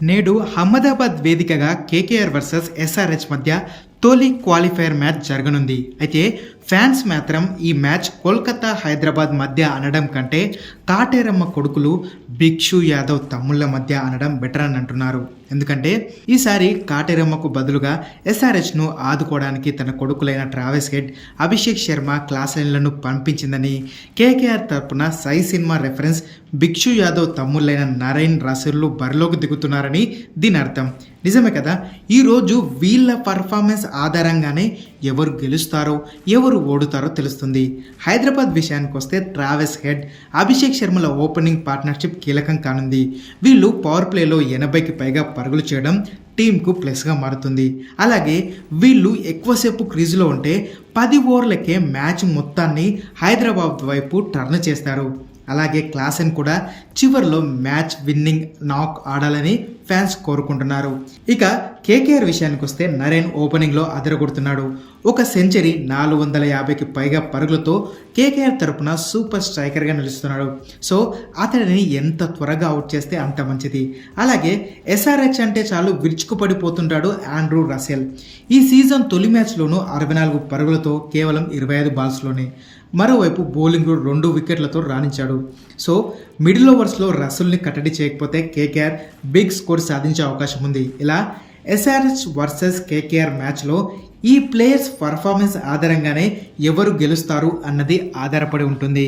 నేడు అహ్మదాబాద్ వేదికగా KKR versus SRH మధ్య తొలి క్వాలిఫైర్ మ్యాచ్ జరగనుంది. అయితే ఫ్యాన్స్ మాత్రం ఈ మ్యాచ్ కోల్కతా హైదరాబాద్ మధ్య అనడం కంటే కాటేరమ్మ కొడుకులు భిక్షు యాదవ్ తమ్ముళ్ళ మధ్య అనడం బెటర్ అని అంటున్నారు. ఎందుకంటే ఈసారి కాటేరమ్మకు బదులుగా ఎస్ఆర్హెచ్ను ఆదుకోవడానికి తన కొడుకులైన Travis Head Abhishek Sharma class లైన్లను పంపించిందని కేకేఆర్ తరపున సై సినిమా రెఫరెన్స్ భిక్షు యాదవ్ తమ్ముళ్ళైన నరైన్ రసూర్లు బరిలోకి దిగుతున్నారని దీని అర్థం నిజమే కదా? ఈరోజు వీళ్ళ పర్ఫార్మెన్స్ ఆధారంగానే ఎవరు గెలుస్తారో ఎవరు ఓడుతారో తెలుస్తుంది. హైదరాబాద్ విషయానికి వస్తే ట్రావెస్ హెడ్ అభిషేక్ శర్మల ఓపెనింగ్ పార్ట్నర్షిప్ కీలకం కానుంది. వీళ్ళు పవర్ ప్లేలో ఎనభైకి పైగా పరుగులు చేయడం టీంకు ప్లస్గా మారుతుంది. అలాగే వీళ్ళు ఎక్కువసేపు క్రీజులో ఉంటే పది ఓవర్లకే మ్యాచ్ మొత్తాన్ని హైదరాబాద్ వైపు టర్న్ చేస్తారు. అలాగే క్లాసెన్ కూడా చివరిలో మ్యాచ్ విన్నింగ్ నాక్ ఆడాలని ఫ్యాన్స్ కోరుకుంటున్నారు. ఇక కేకేఆర్ విషయానికి వస్తే నరేన్ ఓపెనింగ్లో అదరగొడుతున్నాడు. ఒక సెంచరీ నాలుగు వందల యాభైకి పైగా పరుగులతో కేకేఆర్ తరపున సూపర్ స్ట్రైకర్గా నిలుస్తున్నాడు. సో అతడిని ఎంత త్వరగా అవుట్ చేస్తే అంత మంచిది. అలాగే ఎస్ఆర్హెచ్ అంటే చాలు విరుచుకుపడిపోతుంటాడు ఆండ్రూ రసెల్ ఈ సీజన్ తొలి మ్యాచ్లోనూ అరవై నాలుగు పరుగులతో కేవలం ఇరవై ఐదు బాల్స్లోనే. మరోవైపు బౌలింగ్ రెండు వికెట్లతో రాణించాడు. సో మిడిల్ ఓవర్స్లో రసుల్ని కట్టడి చేయకపోతే కేకేఆర్ బిగ్ స్కోర్ సాధించే అవకాశం ఉంది. ఇలా ఎస్ఆర్హెచ్ వర్సెస్ కేకేఆర్ మ్యాచ్లో ఈ ప్లేయర్స్ పర్ఫార్మెన్స్ ఆధారంగానే ఎవరు గెలుస్తారు అన్నది ఆధారపడి ఉంటుంది.